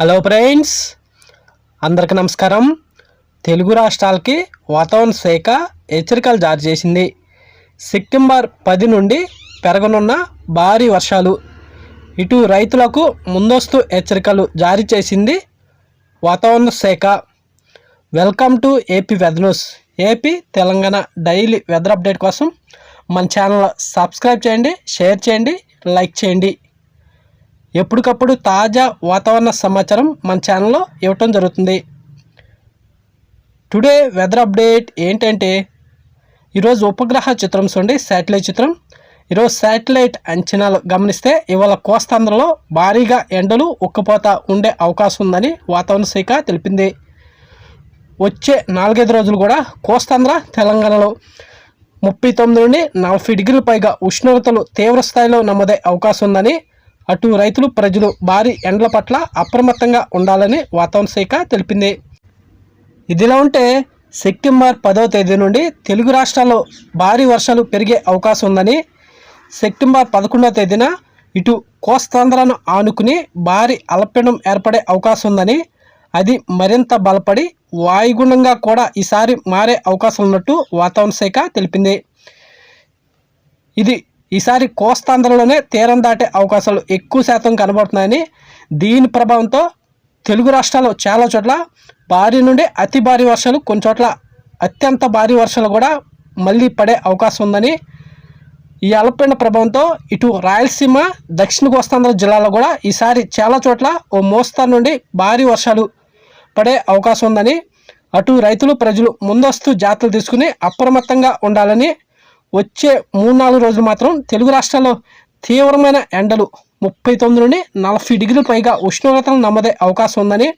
Hello friends అందరికి నమస్కారం. తెలుగు రాష్ట్రాలకి వాతావరణ శాఖ హెచ్చరికలు జారీ చేసింది. సెప్టెంబర్ పది నుండి పెరగనున్న భారీ వర్షాలు. ఇటు రైతులకు ముందస్తు హెచ్చరికలు జారీ చేసింది వాతావరణ శాఖ. Welcome to AP weather news AP Telangana daily weather update కోసం మన ఛానల్ సబ్స్క్రైబ్ చేయండి షేర్ చేయండి లైక్ చేయండి. ఎప్పటికప్పుడు తాజా వాతావరణ సమాచారం మన ఛానల్లో ఇవ్వటం జరుగుతుంది. టుడే వెదర్ అప్డేట్ ఏంటంటే ఈరోజు ఉపగ్రహ చిత్రం చూడండి శాటిలైట్ చిత్రం. ఈరోజు శాటిలైట్ అంచనాలు గమనిస్తే ఇవాళ కోస్తాంధ్రలో భారీగా ఎండలు ఉక్కపోత ఉండే అవకాశం ఉందని వాతావరణ శాఖ తెలిపింది. వచ్చే నాలుగైదు రోజులు కూడా కోస్తాంధ్ర తెలంగాణలో ముప్పై తొమ్మిది నుండి నలభై డిగ్రీల పైగా ఉష్ణోగ్రతలు తీవ్ర స్థాయిలో నమోదే అవకాశం ఉందని అటు రైతులు ప్రజలు భారీ ఎండల పట్ల అప్రమత్తంగా ఉండాలని వాతావరణ శాఖ తెలిపింది. ఇదిలా ఉంటే సెప్టెంబర్ పదవ తేదీ నుండి తెలుగు రాష్ట్రాల్లో భారీ వర్షాలు పెరిగే అవకాశం ఉందని సెప్టెంబర్ పదకొండవ తేదీన ఇటు కోస్తాంధ్రను ఆనుకుని భారీ అల్పపీడనం ఏర్పడే అవకాశం ఉందని అది మరింత బలపడి వాయుగుణంగా కూడా ఈసారి మారే అవకాశం ఉన్నట్టు వాతావరణ శాఖ తెలిపింది. ఇది ఈసారి కోస్తాంధ్రలోనే తీరం దాటే అవకాశాలు ఎక్కువ శాతం కనబడుతున్నాయని దీని ప్రభావంతో తెలుగు రాష్ట్రాల్లో చాలా చోట్ల భారీ నుండి అతి భారీ వర్షాలు కొన్ని చోట్ల అత్యంత భారీ వర్షాలు కూడా మళ్ళీ పడే అవకాశం ఉందని ఈ అల్పపీడన ప్రభావంతో ఇటు రాయలసీమ దక్షిణ కోస్తాంధ్ర జిల్లాలో కూడా ఈసారి చాలా చోట్ల ఓ మోస్తరు నుండి భారీ వర్షాలు పడే అవకాశం ఉందని అటు రైతులు ప్రజలు ముందస్తు జాగ్రత్తలు తీసుకుని అప్రమత్తంగా ఉండాలని వచ్చే మూడు నాలుగు రోజులు మాత్రం తెలుగు రాష్ట్రాల్లో తీవ్రమైన ఎండలు. ముప్పై తొమ్మిది నుండి నలభై డిగ్రీల పైగా ఉష్ణోగ్రతలు నమ్మదే అవకాశం ఉందని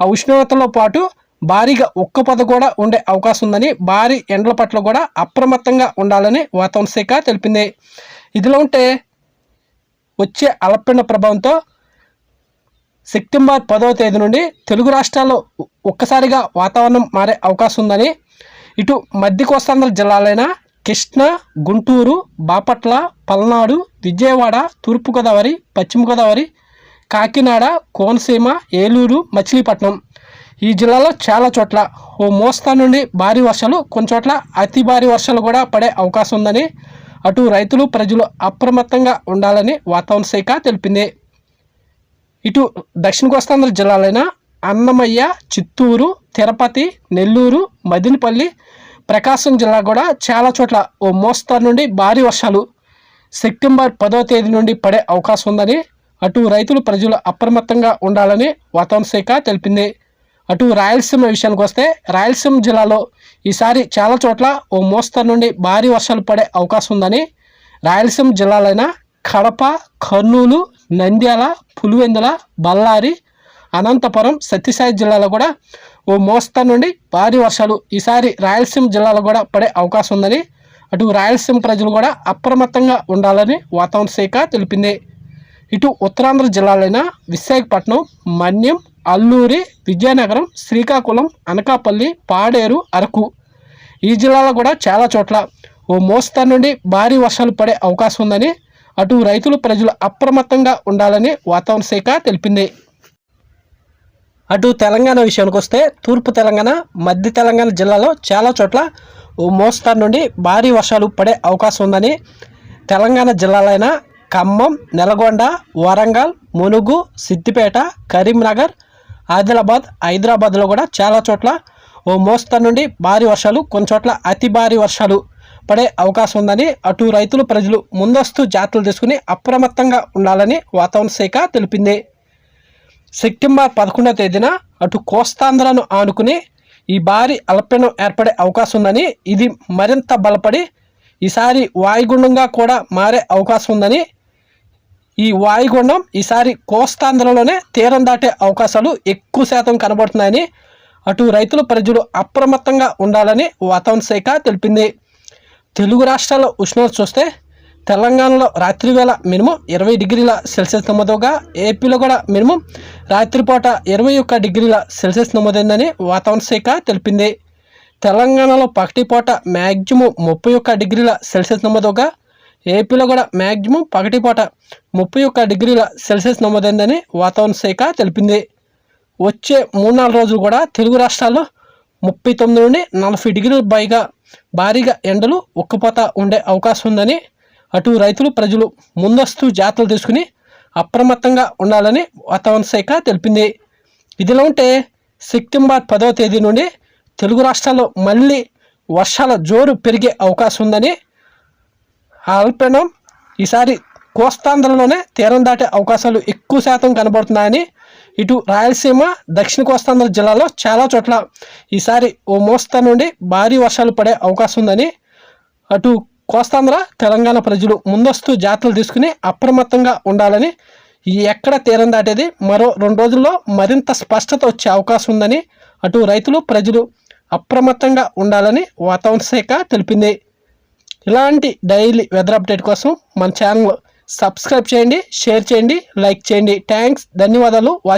ఆ ఉష్ణోగ్రతతో పాటు భారీగా ఉక్కపొద కూడా ఉండే అవకాశం ఉందని భారీ ఎండల పట్ల కూడా అప్రమత్తంగా ఉండాలని వాతావరణ శాఖ తెలిపింది. ఇదిలో ఉంటే వచ్చే అలపిండ ప్రభావంతో సెప్టెంబర్ పదవ తేదీ నుండి తెలుగు రాష్ట్రాల్లో ఒక్కసారిగా వాతావరణం మారే అవకాశం ఉందని ఇటు మధ్య కోస్తాంధ్ర జిల్లాలైన కృష్ణా గుంటూరు బాపట్ల పల్నాడు విజయవాడ తూర్పుగోదావరి పశ్చిమగోదావరి కాకినాడ కోనసీమ ఏలూరు మచిలీపట్నం. ఈ జిల్లాలో చాలా చోట్ల ఓ మోస్తా నుండి భారీ వర్షాలు కొన్ని చోట్ల అతి భారీ వర్షాలు కూడా పడే అవకాశం ఉందని అటు రైతులు ప్రజలు అప్రమత్తంగా ఉండాలని వాతావరణ శాఖ తెలిపింది. ఇటు దక్షిణ కోస్తాంధ్ర జిల్లాలైన అన్నమయ్య చిత్తూరు తిరుపతి నెల్లూరు మదినపల్లి ప్రకాశం జిల్లా కూడా చాలా చోట్ల ఓ మోస్తరు నుండి భారీ వర్షాలు సెప్టెంబర్ పదో తేదీ నుండి పడే అవకాశం ఉందని అటు రైతులు ప్రజలు అప్రమత్తంగా ఉండాలని వాతావరణ శాఖ తెలిపింది. అటు రాయలసీమ విషయానికి వస్తే రాయలసీమ జిల్లాలో ఈసారి చాలా చోట్ల ఓ మోస్తరు నుండి భారీ వర్షాలు పడే అవకాశం ఉందని రాయలసీమ జిల్లాలైన కడప కర్నూలు నంద్యాల పులివెందుల బళ్ళారి అనంతపురం సత్యసాయి జిల్లాలో కూడా ఓ మోస్తరు నుండి భారీ వర్షాలు ఈసారి రాయలసీమ జిల్లాలో కూడా పడే అవకాశం ఉందని అటు రాయలసీమ ప్రజలు కూడా అప్రమత్తంగా ఉండాలని వాతావరణ శాఖ తెలిపింది. ఇటు ఉత్తరాంధ్ర జిల్లాలైన విశాఖపట్నం మన్యం అల్లూరి విజయనగరం శ్రీకాకుళం అనకాపల్లి పాడేరు అరకు ఈ జిల్లాలో కూడా చాలా చోట్ల ఓ మోస్తరు నుండి భారీ వర్షాలు పడే అవకాశం ఉందని అటు రైతులు ప్రజలు అప్రమత్తంగా ఉండాలని వాతావరణ శాఖ తెలిపింది. అటు తెలంగాణ విషయానికి వస్తే తూర్పు తెలంగాణ మధ్య తెలంగాణ జిల్లాలో చాలా చోట్ల ఓ మోస్తరు నుండి భారీ వర్షాలు పడే అవకాశం ఉందని తెలంగాణ జిల్లాలైన ఖమ్మం నల్గొండ వరంగల్ మునుగు సిద్దిపేట కరీంనగర్ ఆదిలాబాద్ హైదరాబాద్లో కూడా చాలా చోట్ల ఓ మోస్తరు నుండి భారీ వర్షాలు కొన్ని చోట్ల అతి భారీ వర్షాలు పడే అవకాశం ఉందని అటు రైతులు ప్రజలు ముందస్తు జాగ్రత్తలు తీసుకుని అప్రమత్తంగా ఉండాలని వాతావరణ శాఖ తెలిపింది. సెప్టెంబర్ పదకొండవ తేదీన అటు కోస్తాంధ్రను ఆనుకుని ఈ భారీ అల్పపీడనం ఏర్పడే అవకాశం ఉందని ఇది మరింత బలపడి ఈసారి వాయుగుండంగా కూడా మారే అవకాశం ఉందని ఈ వాయుగుండం ఈసారి కోస్తాంధ్రలోనే తీరం దాటే అవకాశాలు ఎక్కువ శాతం కనబడుతున్నాయని అటు రైతులు ప్రజలు అప్రమత్తంగా ఉండాలని వాతావరణ శాఖ తెలిపింది. తెలుగు రాష్ట్రాల ఉష్ణోగ్రత చూస్తే తెలంగాణలో రాత్రి వేళ మినిమం ఇరవై డిగ్రీల సెల్సియస్ నమోదవగా ఏపీలో కూడా మినిమం రాత్రిపూట ఇరవై ఒక్క డిగ్రీల సెల్సియస్ నమోదైందని వాతావరణ శాఖ తెలిపింది. తెలంగాణలో పగటిపూట మ్యాక్సిమం ముప్పై ఒక్క డిగ్రీల సెల్సియస్ నమోదుగా ఏపీలో కూడా మ్యాక్సిమం పగటిపూట ముప్పై ఒక్క డిగ్రీల సెల్సియస్ నమోదైందని వాతావరణ శాఖ తెలిపింది. వచ్చే మూడు నాలుగు రోజులు కూడా తెలుగు రాష్ట్రాల్లో ముప్పై తొమ్మిది నుండి నలభై డిగ్రీల పైగా భారీగా ఎండలు ఉక్కపోత ఉండే అవకాశం ఉందని అటు రైతులు ప్రజలు ముందస్తు జాగ్రత్తలు తీసుకుని అప్రమత్తంగా ఉండాలని వాతావరణ శాఖ తెలిపింది. ఇదిలా ఉంటే సెప్టెంబర్ పదవ తేదీ నుండి తెలుగు రాష్ట్రాల్లో మళ్ళీ వర్షాల జోరు పెరిగే అవకాశం ఉందని అల్పనం ఈసారి కోస్తాంధ్రలోనే తీరం దాటే అవకాశాలు ఎక్కువ శాతం కనబడుతున్నాయని ఇటు రాయలసీమ దక్షిణ కోస్తాంధ్ర జిల్లాలో చాలా చోట్ల ఈసారి ఓ మోస్తా నుండి భారీ వర్షాలు పడే అవకాశం ఉందని అటు కోస్తాంధ్ర తెలంగాణ ప్రజలు ముందస్తు జాగ్రత్తలు తీసుకుని అప్రమత్తంగా ఉండాలని ఈ ఎక్కడ తీరం దాటేది మరో రెండు రోజుల్లో మరింత స్పష్టత వచ్చే అవకాశం ఉందని అటు రైతులు ప్రజలు అప్రమత్తంగా ఉండాలని వాతావరణ శాఖ తెలిపింది. ఇలాంటి డైలీ వెదర్ అప్డేట్ కోసం మన ఛానల్ సబ్స్క్రైబ్ చేయండి షేర్ చేయండి లైక్ చేయండి. థ్యాంక్స్ ధన్యవాదాలు. వాచ్